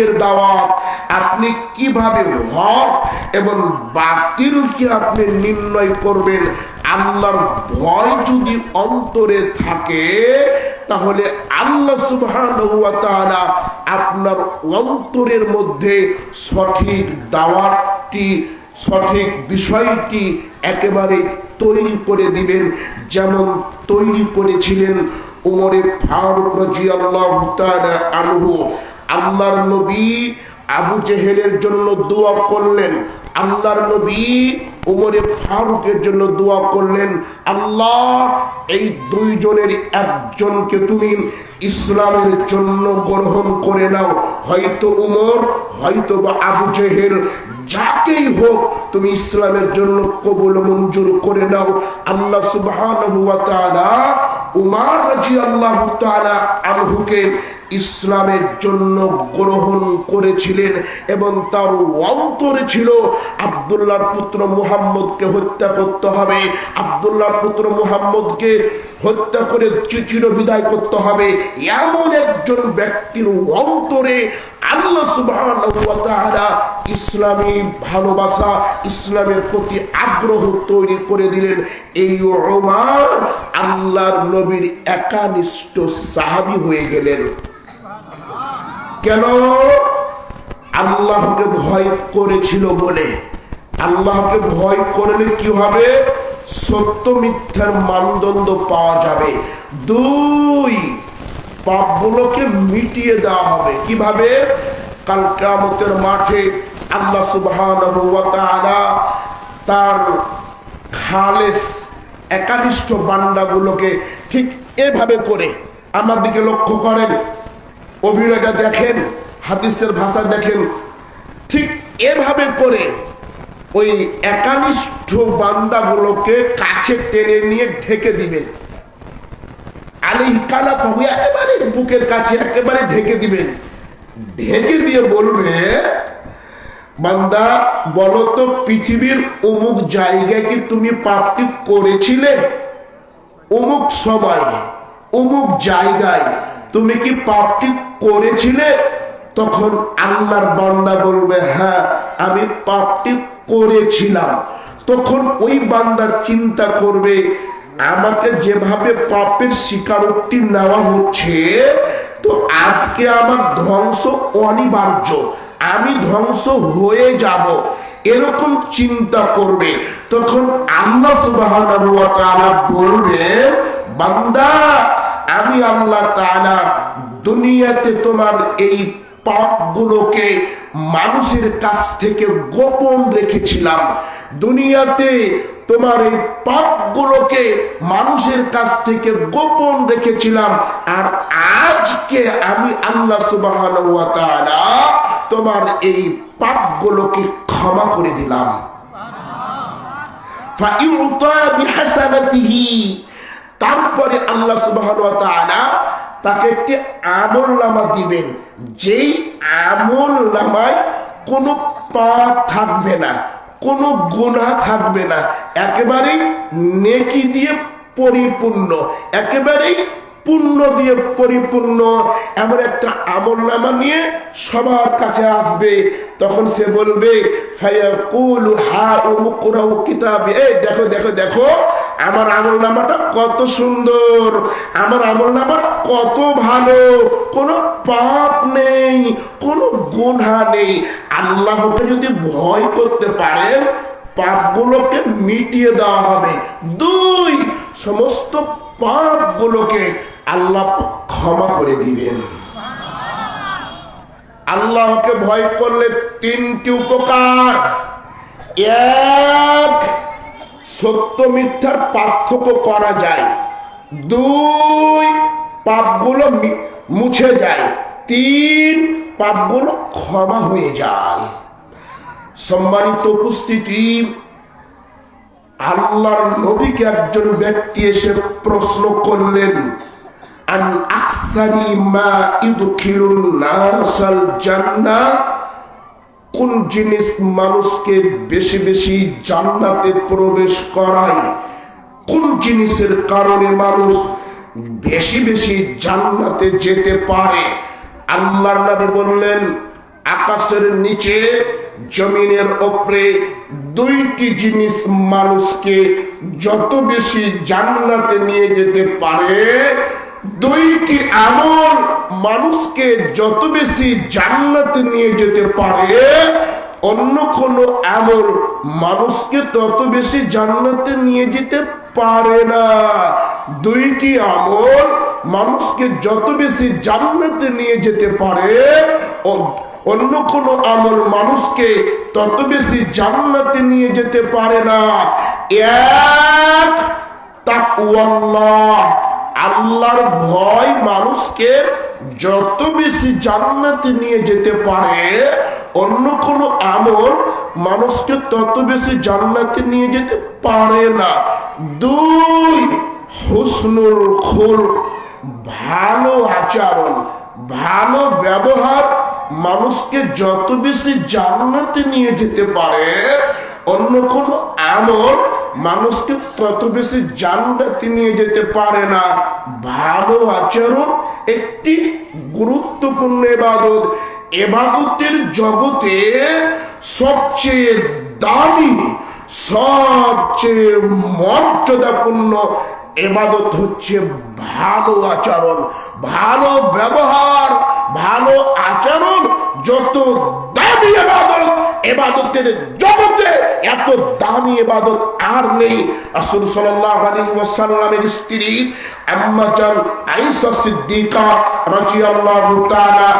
দিনের দাওয়াত। আপনি কীভাবে হক এবং বাতিলকে আপনি নির্ণয় করবেন, আল্লাহর ভয় যদি অন্তরে থাকে, তাহলে আল্লাহ তাআলা আপনার অন্তরের মধ্যে সঠিক দাওয়াতটি, সঠিক বিষয়টি একেবারে তৈরি করে দিবেন, যেমন তৈরি করেছিলেন উমরে ফারুক রাদিয়াল্লাহু তাআলা আনহু। আল্লাহর নবী আবু জেহেলের জন্য দোয়া করলেন, আল্লাহর নবী উমরে ফারুকের জন্য দোয়া করলেন, আল্লাহ, এই দুইজনের একজনকে তুমি ইসলামের জন্য গ্রহণ করে নাও। হয়তো উমর, হয়তো বা আবু জেহেল, যাকেই হোক তুমি ইসলামের জন্য কবুল মঞ্জুর করে নাও। আল্লাহ সুবহানাহু ওয়া তাআলা উমার রাদিয়াল্লাহু তাআলা আনহুকে ইসলামের জন্য গ্রহণ করেছিলেন এবং তার অন্তরে ছিল আবদুল্লাহর পুত্র মুহাম্মদকে হত্যা করতে হবে। আবদুল্লাহর পুত্র মুহাম্মদকে হত্যা করে চিঠির বিদায় করতে হবে। এমন একজন ব্যক্তির অন্তরে আল্লাহ তাআলা ইসলামী ভালোবাসা, ইসলামের প্রতি আগ্রহ তৈরি করে দিলেন। এই আল্লাহর নবীর একানিষ্ঠ সাহাবী হয়ে গেলেন। কেন? আল্লাহকে ভয় করেছিল বলে। আল্লাহকে ভয় করলে কি হবে? সত্য মিথ্যার মানদণ্ড পাওয়া যাবে। দুই, পাপগুলোকে মিটিয়ে দেওয়া হবে। কীভাবে? কাল কিয়ামতের মাঠে আল্লাহ তাআলা তার খালেস একানিষ্ঠ বান্দাগুলোকে ঠিক এভাবে করে। আমার দিকে লক্ষ্য করেন। অভিনয়টা দেখেন, হাদিসের ভাষা দেখেন। ঠিক এভাবে করে ওই একানিষ্ঠ বান্দাগুলোকে কাছে টেনে নিয়ে ঢেকে দিবেন আলি কালা পাবু একেবারে বুকের কাছে একেবারে ঢেকে দিবেন ঢেকে দিয়ে বলবে, বান্দা, বলো তো পৃথিবীর অমুক জায়গায় কি তুমি পাপটি করেছিলে? অমুক সময়, অমুক জায়গায় তুমি কি পাপটি করেছিলে, তখন আল্লাহর বান্দা বলবে হ্যাঁ আমি পাপটি করেছিলাম। তখন ওই বান্দা চিন্তা করবে, আমাকে যেভাবে পাপের স্বীকারোক্তি নেওয়া হচ্ছে, তো আজকে আমার ধ্বংস অনিবার্য। আমি ধ্বংস হয়ে যাব। এরকম চিন্তা করবে। তখন আল্লাহ তাআলা বলবে, বান্দা, আমি আল্লাহ তাআলা দুনিয়াতে তোমার এই পাপগুলোকে মানুষের কাছ থেকে গোপন রেখেছিলাম। দুনিয়াতে তোমার এই পাপগুলোকে মানুষের কাছ থেকে গোপন রেখেছিলাম। আর আজকে আমি আল্লাহ তাআলা তোমার এই পাপগুলোকে ক্ষমা করে দিলাম। তারপরে আল্লাহ তাআলা তাকে একটি আমল নামা দিবেন। যেই আমল নামায় কোনো পাপ থাকবে না, কোনো গোনা থাকবে না। একেবারেই নেকি দিয়ে পরিপূর্ণ, একেবারেই পুণ্য দিয়ে পরিপূর্ণ, এমন একটা আমল নামা নিয়ে সবার কাছে আসবে। তখন সে বলবে দেখো দেখো দেখো, আমার আমল নামাটা কত সুন্দর, আমার আমল নামাটা কত ভালো। কোনো পাপ নেই, কোনো গুণা নেই। আল্লাহকে যদি ভয় করতে পারেন, পাপগুলোকে মিটিয়ে দেওয়া হবে। দুই সমস্ত পাপগুলোকে আল্লাহ ক্ষমা করে দিবেন। আল্লাহকে ভয় করলে তিনটি উপকার। এক, সত্য মিথ্যার পার্থক্য করা যায়। দুই, পাপগুলো মুছে যায়। তিন, পাপগুলো ক্ষমা হয়ে যায়। সম্মানিত উপস্থিতি আল্লাহর নবীকে একজন ব্যক্তি এসে প্রশ্ন করলেন, আন আকসারি মা ইউদখিলুন নাসাল জান্নাহ কোন জিনিস মানুষকে বেশি বেশি জান্নাতে প্রবেশ করায়? কোন জিনিসের কারণে মানুষ বেশি বেশি জান্নাতে যেতে পারে? আল্লাহর নবী বললেন, আকাশের নিচে, জমিনের ওপরে দুইটি জিনিস মানুষকে যত বেশি জান্নাতে নিয়ে যেতে পারে, দুইটি আমল মানুষকে যত বেশি জান্নাতে নিয়ে যেতে পারে, অন্য কোন আমল মানুষকে তত বেশি জান্নাতে নিয়ে যেতে পারে না। দুইটি আমল মানুষকে যত বেশি জান্নাতে নিয়ে যেতে পারে অন্য কোন আমল মানুষকে তত বেশি জান্নাতে নিয়ে যেতে পারে না। এক তাকওয়াল্লাহ আল্লাহর ভয় মানুষকে যত বেশি জান্নাতে নিয়ে যেতে পারে, অন্য কোনো আমল মানুষকে তত বেশি জান্নাতে নিয়ে যেতে পারে না। দুই, হুসনুল খুল ভালো আচরণ, ভালো ব্যবহার মানুষকে যত বেশি জান্নাতে নিয়ে যেতে পারে, অন্য কোনো আমল মানুষকে তত বেশি জান্নাতে নিয়ে যেতে পারে না। ভালো আচরণ একটি গুরুত্বপূর্ণ এবাদত এবাদতের জগতে সবচেয়ে দামি, সবচেয়ে মর্যাদাপূর্ণ এবাদত হচ্ছে ভালো আচরণ, ভালো ব্যবহার, ভালো আচরণ। যত দামি এবাদত, এবাদতের জগতে এত দামি এবাদত আর নেই। রাসূল সাল্লাল্লাহু আলাইহি ওয়াসাল্লামের স্ত্রী আম্মা আয়েশা সিদ্দিকা রাদিয়াল্লাহু তাআলা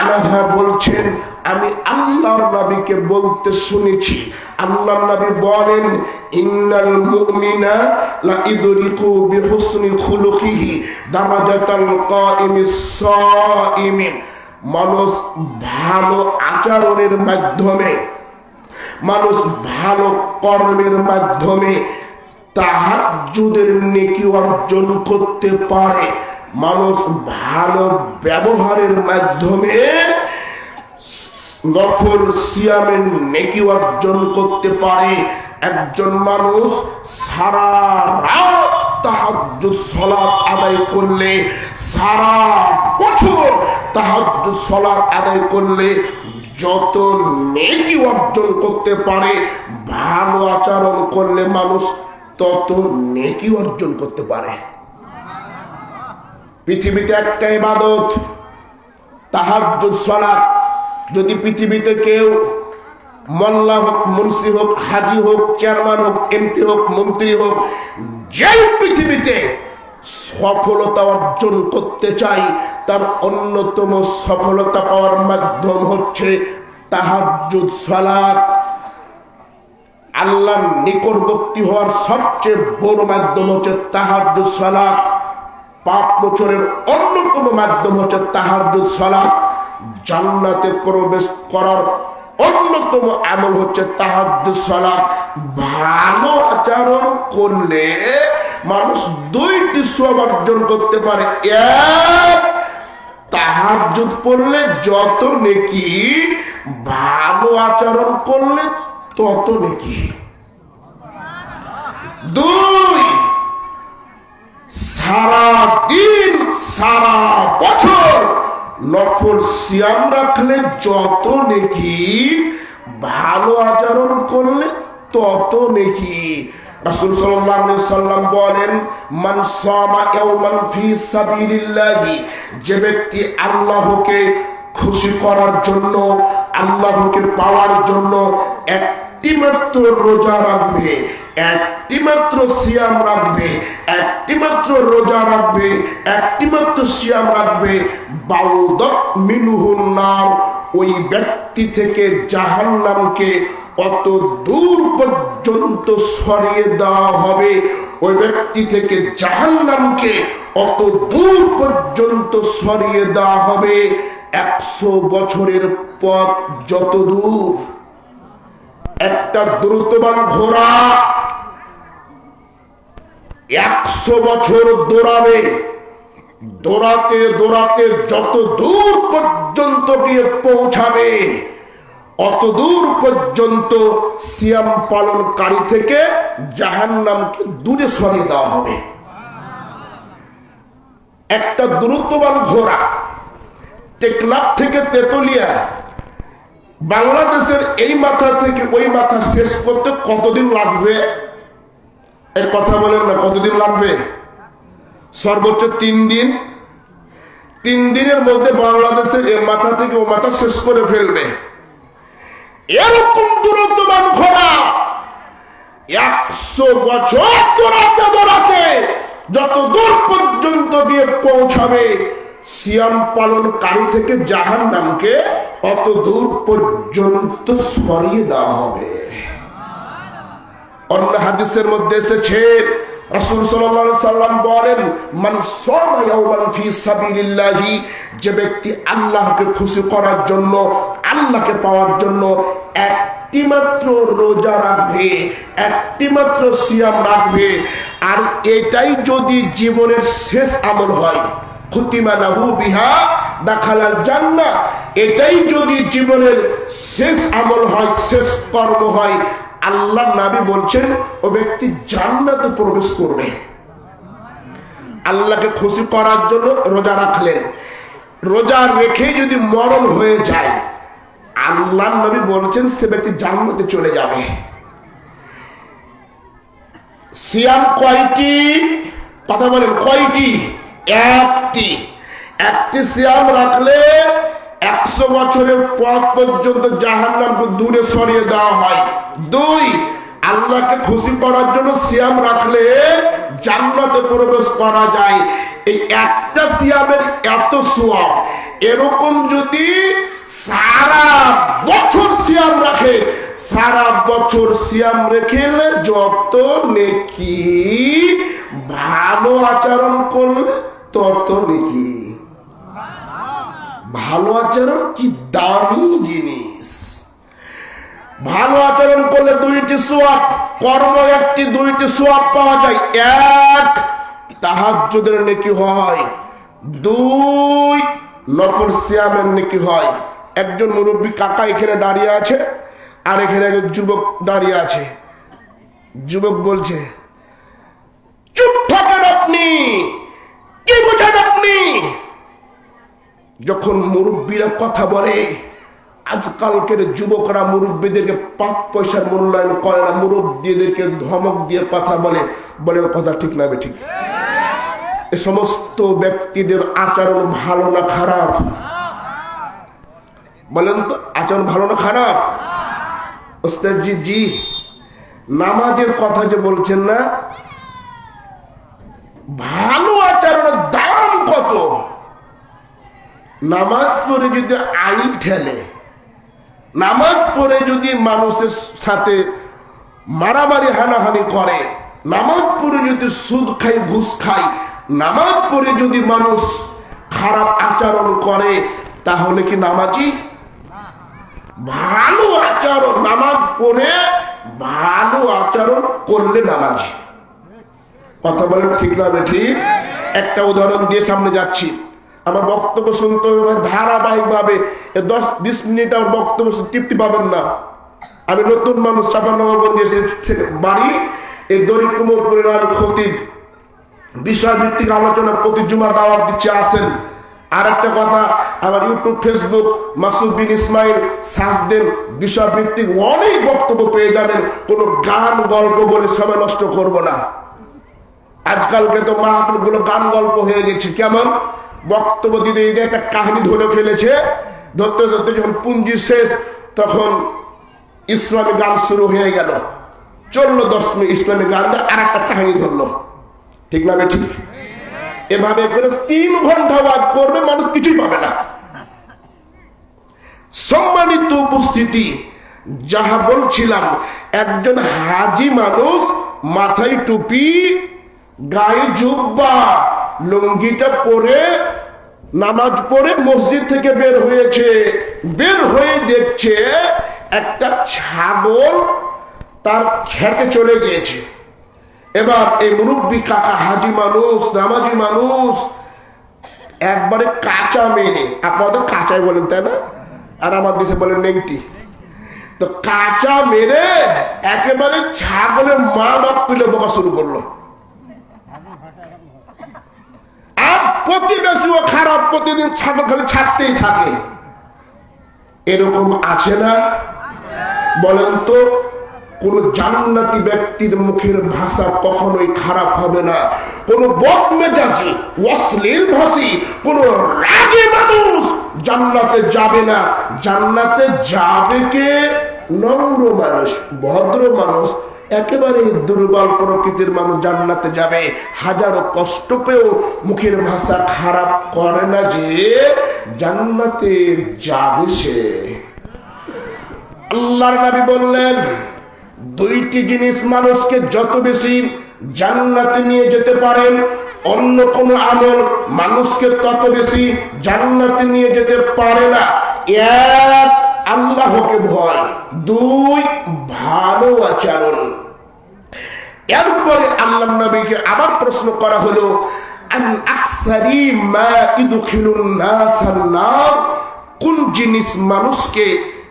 আনহা বলছেন আমি আল্লাহর নবীকে বলতে শুনেছি। আল্লাহর নবী বলেন, ইন্নাল মুমিনা লা ইদরিকু বিহুসনি খুলুকিহি দারাজাতাল কাইমিস সাইমিন মানুষ ভালো আচরণের মাধ্যমে, মানুষ ভালো কর্মের মাধ্যমে তাহাজ্জুদের নেকি অর্জন করতে পারে। মানুষ ভালো ব্যবহারের মাধ্যমে নফল সিয়ামের নেকি অর্জন করতে পারে একজন মানুষ সারা রাত তাহাজ্জুদ সালাত আদায় করলে, সারা বছর তাহাজ্জুদ সালাত আদায় করলে যত নেকি অর্জন করতে পারে, ভালো আচরণ করলে মানুষ তত নেকি অর্জন করতে পারে। পৃথিবীতে একটা ইবাদত, তাহাজ্জুদ সালাত যদি পৃথিবীতে কেউ মোল্লা হোক, মুন্সি হোক, হাজি হোক, চেয়ারম্যান হোক, এমপি হোক, মন্ত্রী হোক, যেই পৃথিবীতে সফলতা অর্জন করতে চাই তার অন্যতম সফলতা পাওয়ার মাধ্যম হচ্ছে তাহাজ্জুদ, সালাত। আল্লাহর নিকটবর্তী হওয়ার সবচেয়ে বড় মাধ্যম হচ্ছে তাহাজ্জুদ, সালাত। পাপ বছরের অন্য কোনো মাধ্যম হচ্ছে তাহাজ্জুদ, সালাত। জান্নাতে প্রবেশ করার অন্যতম আমল হচ্ছে তাহাজ্জুদ সালাত। ভালো আচরণ করলে মানুষ দুইটি সব অর্জন করতে পারে। এক, তাহাজ্জুদ পড়লে যত নেকি, ভালো আচরণ করলে তত নেকি। দুই সারা দিন সারা বছর নফল সিয়াম রাখলে যত নেকি, ভালো আচরণ করলে তত নেকি। রাসূল সাল্লাল্লাহু আলাইহি সাল্লাম বলেন, মান সামা ইয়াওমান ফি সাবিলিল্লাহি যে ব্যক্তি আল্লাহকে খুশি করার জন্য, আল্লাহকে পাওয়ার জন্য একটি মাত্র রোজা রাখবে একটি মাত্র সিয়াম রাখবে একটি মাত্র রোজা রাখবে একটি মাত্র সিয়াম রাখবে। বাউদত মিনুহুন নাম ওই ব্যক্তি থেকে জাহান্নামকে অত দূর পর্যন্ত সরিয়ে দেওয়া হবে। ওই ব্যক্তি থেকে জাহান্নামকে অত দূর পর্যন্ত সরিয়ে দেওয়া হবে। একশো বছরের পথ যত দূর একটা দ্রুতবান ঘোড়া একশো বছর দৌড়াবে। দৌড়াতে দৌড়াতে যত দূর পর্যন্ত গিয়ে পৌঁছাবে, অত দূর পর্যন্ত সিয়াম পালনকারী থেকে জাহান জাহান্নামকে দূরে সরিয়ে দেওয়া হবে। একটা দ্রুতবান ঘোড়া টেকনাফ থেকে তেতুলিয়া, বাংলাদেশের এই মাথা থেকে ওই মাথা শেষ করতে কতদিন লাগবে? এর কথা বলেন না, কতদিন লাগবে? সর্বোচ্চ তিন দিন। তিন দিনের মধ্যে বাংলাদেশের এ মাথা থেকে ও মাথা শেষ করে ফেলবে। এরকম দূরত্বমান খোলা একশো বছর দৌড়াতে দৌড়াতে যত দূর পর্যন্ত দিয়ে পৌঁছাবে, সিয়াম পালনকারী থেকে জাহান নামকে অত দূর পর্যন্ত সরিয়ে দেওয়া হবে। অন্য হাদিসের মধ্যে এসেছে, রাসূল সাল্লাল্লাহু বলেন, মান সামা ইয়াওমান ফি সাবিলিল্লাহি যে ব্যক্তি আল্লাহকে খুশি করার জন্য, আল্লাহকে পাওয়ার জন্য একটি মাত্র রোজা রাখবে, একটি মাত্র সিয়াম রাখবে। আর এটাই যদি জীবনের শেষ আমল হয় খুতিমা লাহু বিহা দাখালাল জান্নাহ এটাই যদি জীবনের শেষ আমল হয়, শেষ কর্ম হয় আল্লাহ নাবি বলছেন, ও ব্যক্তি জান্নাতে প্রবেশ করবে। আল্লাহকে খুশি করার জন্য রোজা রাখলেন। রোজা রেখে যদি মরণ হয়ে যায় আল্লাহ নবী বলছেন, সে ব্যক্তি জান্নাতে চলে যাবে। সিয়াম কয়টি? কথা বলেন, কয়টি? একটি। একটি সিয়াম রাখলে একশো বছরের পর পর্যন্ত জাহান নামকে দূরে সরিয়ে দেওয়া হয়। দুই, আল্লাহকে খুশি করার জন্য সিয়াম রাখলে জান্নাতে প্রবেশ করা যায়। এই একটা সিয়ামের এত সোয়াব, এরকম যদি সারা বছর সিয়াম রাখে, সারা বছর সিয়াম রেখে যত নেকি ভালো আচরণ করলে তত নেকি। ভালো আচরণ কি দামি জিনিস? ভালো আচরণ করলে দুইটি সোয়াব, কর্ম একটি, দুইটি সোয়াব পাওয়া যায়। এক, তাহাজ্জুদের নেকি হয়। দুই, নফল সিয়ামের নেকি হয়। একজন মুরব্বী কাকা এখানে দাঁড়িয়ে আছে, আর এখানে একজন যুবক দাঁড়িয়ে আছে। যুবক বলছে, চুপ থাকেন আপনি! কি বোঝেন আপনি? যখন মুরব্বীরা কথা বলে, আজকালকের যুবকরা মুরব্বীদেরকে পাঁচ পয়সার মূল্যায়ন করে না, মুরব্বীদেরকে ধমক দিয়ে কথা বলে বলে কথা ঠিক না ঠিক। এ সমস্ত ব্যক্তিদের আচরণ ভালো না খারাপ? বলেন তো, আচরণ ভালো না খারাপ? ওস্তাদজি, জি, নামাজের কথা যে বলছেন না, ভালো আচরণের দাম কত? নামাজ পড়ে যদি আইল ঠেলে, নামাজ পড়ে যদি মানুষের সাথে মারামারি, হানাহানি করে, নামাজ পড়ে যদি সুদ খাই ঘুষ খায়, নামাজ পড়ে যদি মানুষ খারাপ আচরণ করে, তাহলে কি নামাজি? ভালো আচরণ, নামাজ পড়ে ভালো আচরণ করলে নামাজি। কথা বলেন ঠিক না ঠিক একটা উদাহরণ দিয়ে সামনে যাচ্ছি। আমার বক্তব্য শুনতে হবে ধারাবাহিক ভাবে দশ, বিশ মিনিট আমার বক্তব্য তৃপ্তি পাবেন না। আমি নতুন মানুষ বাড়ি, এই দরিদ্র পরিবার খতিব। বিষয়ভিত্তিক আলোচনা প্রতি জুমা দাওয়াত দিচ্ছে, আসেন। আর একটা কথা, আমার YouTube, Facebook, Masud Bin Ismail search দেন বিষয়ভিত্তিক অনেক বক্তব্য পেয়ে যাবেন। কোনো গান, গল্প বলে সময় নষ্ট করব না। আজকালকে তো মাহফিলগুলো গান, গল্প হয়ে গেছে, কেমন? বক্তব্য দিতে দিতে একটা কাহিনী ধরে ফেলেছে। ধরতে ধরতে যখন পুঞ্জি শেষ, তখন ইসলামী গান শুরু হয়ে গেল। চলল দশ মিনিট ইসলামী গান আর একটা কাহিনী ধরলো। ঠিক না ঠিক এভাবে করে তিন ঘণ্টা বাদ করবে, মানুষ কিছুই পাবে না। সম্মানিত উপস্থিতি, যাহা বলছিলাম, একজন হাজি মানুষ মাথায় টুপি, গায়ে জুব্বা লুঙ্গিটা পরে, নামাজ পড়ে মসজিদ থেকে বের হয়েছে। বের হয়ে দেখছে একটা ছাগল তার খেতে চলে গিয়েছে। এবার এই মুরব্বী কাকা হাজি মানুষ, নামাজি মানুষ, একবারে কাঁচা মেনে আপনাদের কাঁচাই বলেন, তাই না? আর আমার দেশে বলেন নেংটি। তো কাঁচা মেরে একেবারে ছাগলের মা বাপ তুলে বোকা শুরু করল আর প্রতিবেশীও খারাপ প্রতিদিন ছাগল খালি ছাড়তেই থাকে। এরকম আছে না? বলেন তো, কোন জান্নাতি ব্যক্তির মুখের ভাষা কখনোই খারাপ হবে না। কোন বদমেজাজি, অশ্লীল ভাষী, কোন রাগী মানুষ জান্নাতে যাবে না। জান্নাতে যাবে কে? নম্র মানুষ, ভদ্র মানুষ একেবারে দুর্বল প্রকৃতির মানুষ জান্নাতে যাবে। হাজারো কষ্ট পেয়েও মুখের ভাষা খারাপ করে না যে জান্নাতে যাবে সে। আল্লাহর নবী বললেন, দুইটি জিনিস মানুষকে যত বেশি জান্নাতে নিয়ে যেতে পারেন, অন্য কোন আমল মানুষকে তত বেশি জান্নাতে নিয়ে যেতে পারে না। এক আল্লাহকে ভয়, দুই ভালো আচরণ। এরপরে আল্লাহ নবীকে আবার প্রশ্ন করা হলো কোন জিনিস মানুষকে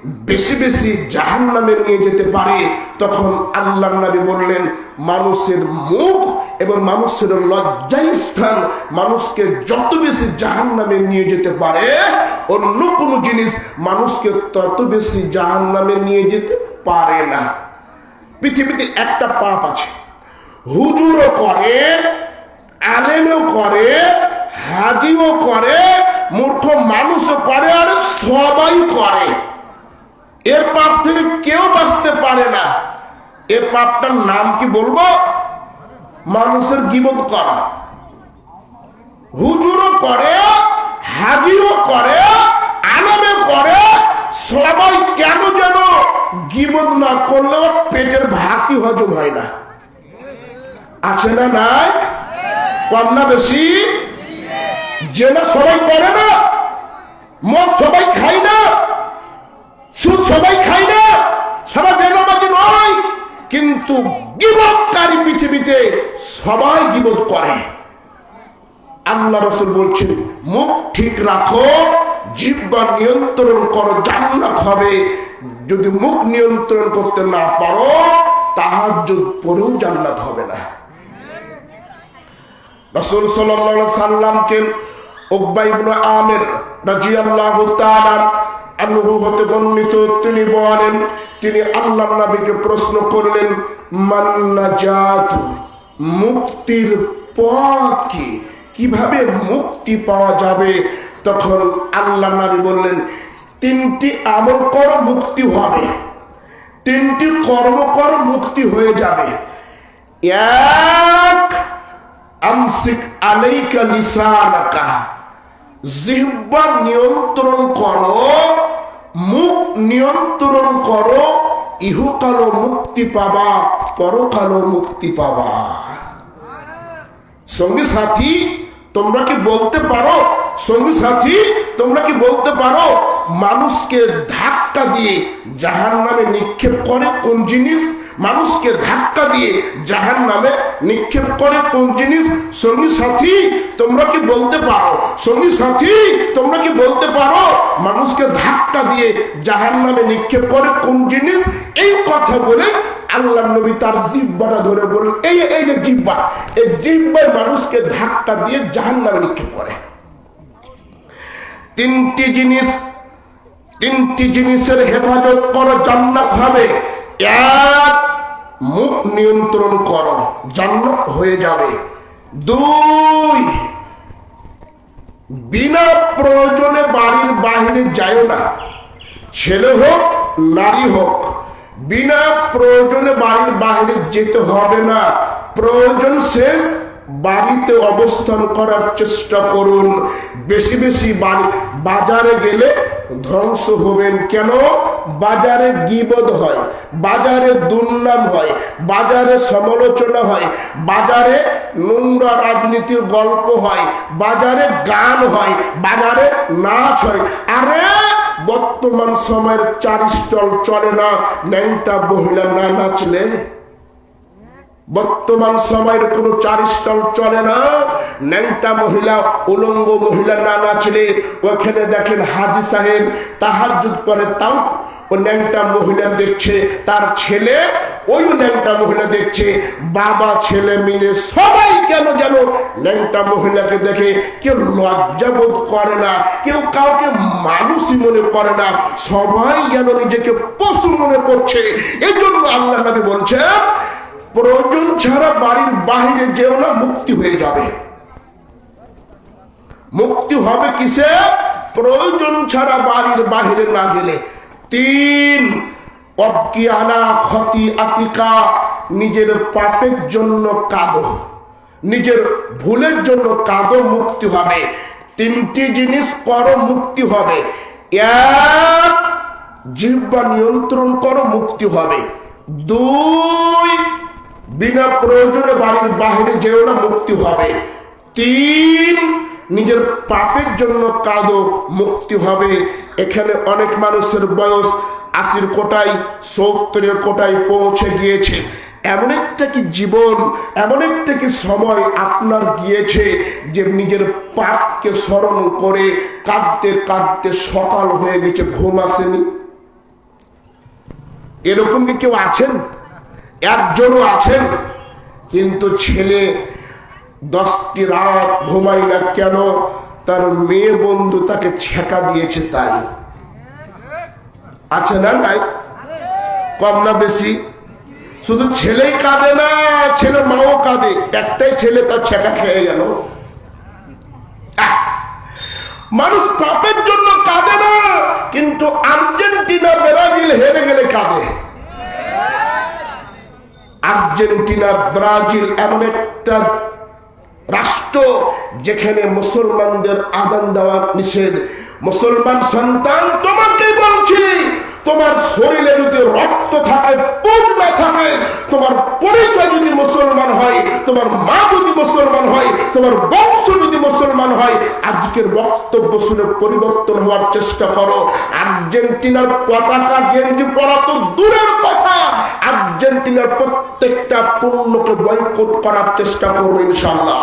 বেশি বেশি জাহান নামে নিয়ে যেতে পারে। তখন আল্লাহ নবী বললেন, মানুষের মুখ এবং মানুষের লজ্জাই স্থান, মানুষকে যত বেশি জাহান নামে নিয়ে যেতে পারে, অন্য কোনো জিনিস মানুষকে তত বেশি জাহান নামে নিয়ে যেতে পারে না। পৃথিবীতে একটা পাপ আছে। হুজুরও করে, আলেমও করে, হাজিও করে, মূর্খ মানুষও করে আর সবাই করে। এর পাপ থেকে কেউ বাঁচতে পারে না। এ পাপটার নাম কি বলব? মানুষের গিবত করা। হুজুরও করে, হাজিরও করে, আলেমে করে। সবাই কেন যেন গিবত না করলে ওর পেটের ভাতই হজম হয় না। আছে না নাই? কম না বেশি? যে সবাই করে না, মদ সবাই খায় না। সুদ সবাই খায় না সবাই বেনামাজি নয়, কিন্তু গিবতকারী পৃথিবীতে সবাই গিবত করে। আল্লাহ রসুল বলছেন, মুখ ঠিক রাখো জিব্বা নিয়ন্ত্রণ করো, জান্নাত হবে। যদি মুখ নিয়ন্ত্রণ করতে না পারো তাহার পরেও জান্নাত হবে না। রসুল সাল্লাল্লাহু সাল্লামকে উকবা ইবনে আমির রাদিয়াল্লাহু তাআলা আনহু হতে বর্ণিত তিনি বলেন, তিনি আল্লাহর নবীকে প্রশ্ন করলেন, মান নাজাত? মুক্তির পথ কি? কীভাবে মুক্তি পাওয়া যাবে? তখন আল্লাহ নবী বললেন, তিনটি আমল কর, মুক্তি হবে। তিনটি কর্ম কর, মুক্তি হয়ে যাবে। এক, আমসিক আলাইকা লিসানাকা। জিহ্বা নিয়ন্ত্রণ করো, মুখ নিয়ন্ত্রণ করো ইহকালো মুক্তি পাবা পরকালো মুক্তি পাবা। সঙ্গী সাথী, তোমরা কি বলতে পারো? সঙ্গী সাথী, তোমরা কি বলতে পারো? মানুষকে ধাক্কা দিয়ে জাহান নামে নিক্ষেপ করে কোন জিনিস? মানুষকে ধাক্কা দিয়ে জাহান নামে নিক্ষেপ করে কোন জিনিস? সঙ্গী সাথী, তোমরা কি বলতে পারো? সঙ্গী সাথী, তোমরা কি বলতে পারো? মানুষকে ধাক্কা দিয়ে জাহান নামে নিক্ষেপ করে কোন জিনিস? এই কথা বলে আল্লাহ নবী তার জিব্বাটা ধরে বললেন, এই এই যে জিব্বা এই জিব্বায় মানুষকে ধাক্কা দিয়ে জাহান নামে নিক্ষেপ করে। তিনটি জিনিস তিনটি জিনিসের হেফাজত করো জান্নাত হবে। এক, মুখ নিয়ন্ত্রণ করো, জান্নাত হয়ে যাবে। দুই, বিনা প্রয়োজনে বাড়ির বাহিরে যায় না। ছেলে হোক, নারী হোক, বিনা প্রয়োজনে বাড়ির বাইরে যেতে হবে না। প্রয়োজন শেষ বাড়িতে অবস্থান করার চেষ্টা করুন। বেশি বেশি বাজারে গেলে ধ্বংস হবেন। কেন? বাজারে গিবদ হয়, বাজারে দুর্নাম হয়, বাজারে সমালোচনা হয়, বাজারে নোংরা রাজনীতির গল্প হয়, বাজারে গান হয়, বাজারে নাচ হয়। আরে, বর্তমান সময়ের চার স্টল চলে না, ন্যাংটা মহিলা না, নাচলে? বর্তমান সময়ের কোন চার চলে না। ন্যাংটা মহিলা, উলঙ্গ মহিলা না ছেলে, ওখানে দেখেন হাজি সাহেব তাহার যুগ করে তাও ও ন্যাংটা মহিলা দেখছে, তার ছেলে ওই ন্যাংটা মহিলা দেখছে, বাবা ছেলে মিলে সবাই কেন যেন ল্যাংটা মহিলাকে দেখে কেউ লজ্জা বোধ করে না, কেউ কাউকে মানুষই মনে করে না, সবাই যেন নিজেকে পশু মনে করছে। এই জন্য আল্লাহ নবী বলছেন প্রয়োজন ছাড়া বাড়ির বাহিরে যেও না, মুক্তি হয়ে যাবে। মুক্তি হবে কিসে? প্রয়োজন ছাড়া বাড়ির বাহিরে না গেলে। তিন আনা ক্ষতি আতিকা, নিজের পাপের জন্য কাঁদো। নিজের ভুলের জন্য কাঁদো, মুক্তি হবে। তিনটি জিনিস করো, মুক্তি হবে। এক জিহ্বা নিয়ন্ত্রণ করো, মুক্তি হবে। দুই বিনা প্রয়োজনে বাড়ির বাহিরে যেও না মুক্তি হবে। তিন, নিজের পাপের জন্য কাঁদো, মুক্তি হবে। এখানে অনেক মানুষের বয়স আশির কোটায়, সত্তরের কোটায় পৌঁছে গিয়েছে। এমন একটা কি জীবন, এমন একটা কি সময় আপনার গিয়েছে যে নিজের পাপকে স্মরণ করে কাঁদতে কাঁদতে সকাল হয়ে গেছে, ঘুম আসেনি? এরকম কি কেউ আছেন? একজনও আছেন, কিন্তু ছেলে দশটি রাত ঘুমাই না কেন? তার মেয়ে বন্ধু তাকে ছেকা দিয়েছে তাই। আছে না নাই? কম না বেশি? শুধু ছেলেই কাঁদে না, ছেলে মাও কাঁদে। একটাই ছেলে তার ছেকা খেয়ে গেল! মানুষ পাপের জন্য কাঁদে না, কিন্তু আর্জেন্টিনা, ব্রাজিল হেরে গেলে কাঁদে। আর্জেন্টিনা, ব্রাজিল এমন একটা রাষ্ট্র যেখানে মুসলমানদের আদান দেওয়া নিষেধ। মুসলমান সন্তান, তোমাকে বলছি, তোমার শরীরে যদি রক্ত থাকে পূর্ণ থাকে, তোমার পরিচয় যদি মুসলমান হয়, তোমার মা যদি মুসলমান হয়, তোমার বংশ যদি মুসলমান হয়, আজকের বক্তব্য শুনে পরিবর্তন হওয়ার চেষ্টা করো। আর্জেন্টিনার পতাকা গেঞ্জি পরা তো দূরের কথা। আর্জেন্টিনার প্রত্যেকটা পণ্যকে বয়কট করার চেষ্টা করব ইনশাল্লাহ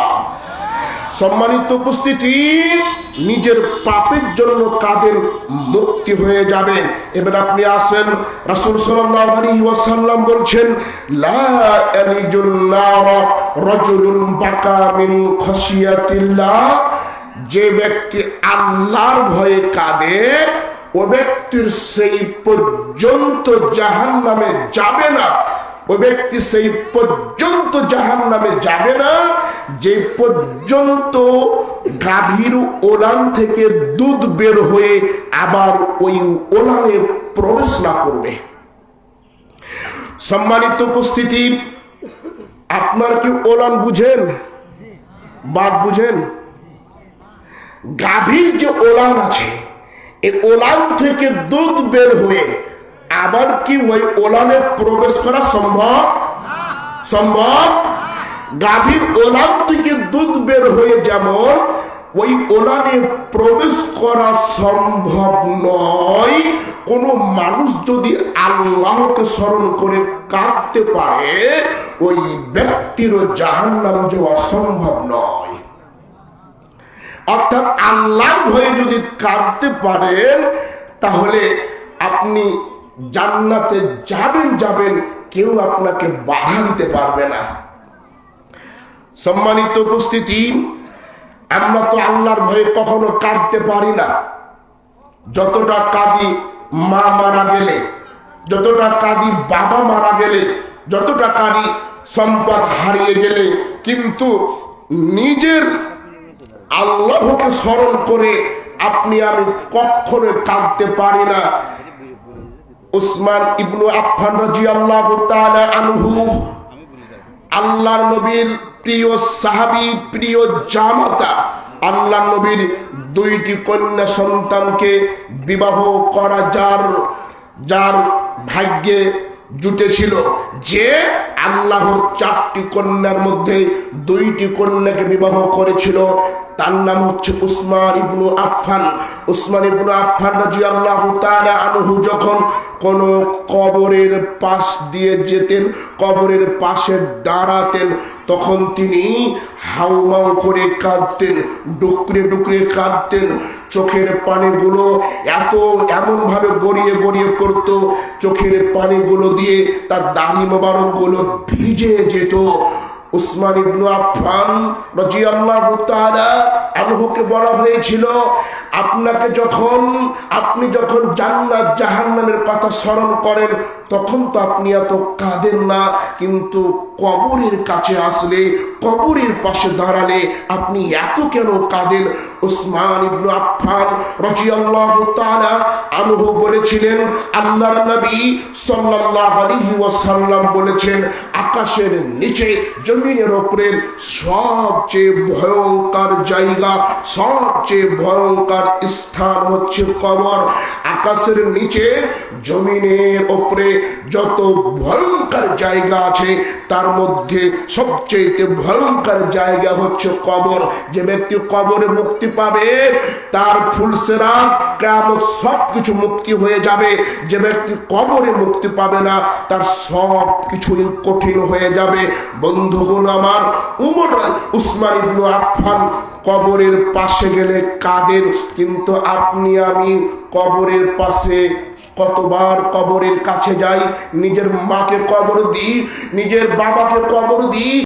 সম্মানিত উপস্থিতি, নিজের পাপের জন্য কাদের মুক্তি হয়ে যাবে? এবার আপনি আসেন, রাসূল ওয়াসাল্লাম বলছেন যে ব্যক্তি আল্লাহর ভয়ে কাঁদে ও ব্যক্তির সেই পর্যন্ত জাহান নামে যাবে না। ওই ব্যক্তি সেই পর্যন্ত জাহান নামে যাবে না, যে পর্যন্ত গাভীর ওলান থেকে দুধ বের হয়ে আবার ওই ওলানে প্রবেশ না করবে। সম্মানিত উপস্থিতি, আপনার কি ওলান বুঝেন? বাদ বুঝেন? গাভীর যে ওলান আছে এই ওলান থেকে দুধ বের হয়ে আবার কি ওই ওলানে প্রবেশ করা সম্ভব? সম্ভব? গাভীর ওলান থেকে দুধ বের হয়ে যেমন, ওই ওলানে প্রবেশ করা সম্ভব নয়। কোন মানুষ যদি আল্লাহকে স্মরণ করে কাঁদতে পারে, ওই ব্যক্তিরও জাহান নাম যাওয়া সম্ভব নয়। অর্থাৎ আল্লাহ ভয়ে যদি কাঁদতে পারেন, তাহলে আপনি জান্নাতে যাবেন যাবেন কেউ আপনাকে বাধা দিতে পারবে না। সম্মানিত উপস্থিতি, আমরা তো আল্লাহর ভয়ে কখনো কাঁদতে পারি না। যতটা কাঁদি মা মারা গেলে, যতটা কাঁদি বাবা মারা গেলে, যতটা কাঁদি সম্পদ হারিয়ে গেলে, কিন্তু নিজের আল্লাহকে স্মরণ করে আপনি আমি কখনো কাঁদতে পারি না। উসমান ইবনু আফফান রাদিয়াল্লাহু তাআলা আনহু, আল্লাহর নবীর প্রিয় সাহাবী, প্রিয় জামাতা আল্লাহ নবীর দুইটি কন্যা সন্তানকে বিবাহ করা যার যার ভাগ্যে জুটেছিল যে আল্লাহর চারটি কন্যার মধ্যে দুইটি কন্যাকে বিবাহ করেছিল। তার নাম হচ্ছে উসমান ইবনু আফফান। উসমান ইবনু আফফান আল্লাহ তারা আনহু যখন কোন কবরের পাশ দিয়ে যেতেন, কবরের পাশে দাঁড়াতেন তখন তিনি হাউমাউ করে কাঁদতেন, ডুকরে ডুকরে কাঁদতেন। চোখের পানিগুলো এত এমন ভাবে গড়িয়ে গড়িয়ে পড়ত, চোখের পানিগুলো দিয়ে তার দাড়ি মোবারকগুলো ভিজে যেত। উসমান ইবনু আফফান রাদিয়াল্লাহু তাআলা আনহুকে বলা হয়েছিল, আপনাকে যখন, আপনি যখন জান্নাত জাহান্নামের কথা স্মরণ করেন, তখন তো আপনি এত কাঁদেন না, কিন্তু কবরের কাছে আসলে, কবরের পাশে দাঁড়ালে আপনি এত কেন কাঁদেন? উসমান ইবনু আফফান রাদিয়াল্লাহু তাআলা আনহু বলেছিলেন, আল্লাহর নবী সাল্লাল্লাহু আলাইহি ওয়াসাল্লাম বলেছেন আকাশের নিচে, জমিনের উপরে সবচেয়ে ভয়ঙ্কর জায়গা, সবচেয়ে ভয়ঙ্কর স্থান হচ্ছে কবর। আকাশের নিচে, জমিনের উপরে যত ভয়ঙ্কর জায়গা আছে, তার মধ্যে সবচেয়ে ভয়ঙ্কর জায়গা হচ্ছে কবর। যে ব্যক্তি কবরে মুক্তি পাবে, তার ফুলসেরা কেমন সব কিছু মুক্তি হয়ে যাবে। যে ব্যক্তি কবরে মুক্তি পাবে না, তার সব কিছুই কঠিন হয়ে যাবে। বন্ধুগুলো আমার, উমর উসমান ইবনু আফফান কবরের পাশে গেলে কাঁদেন। কিন্তু আপনি, আমি কবরের পাশে কতবার কবরের কাছে যাই, নিজের মাকে কবর দিই, নিজের বাবাকে কবর দিই।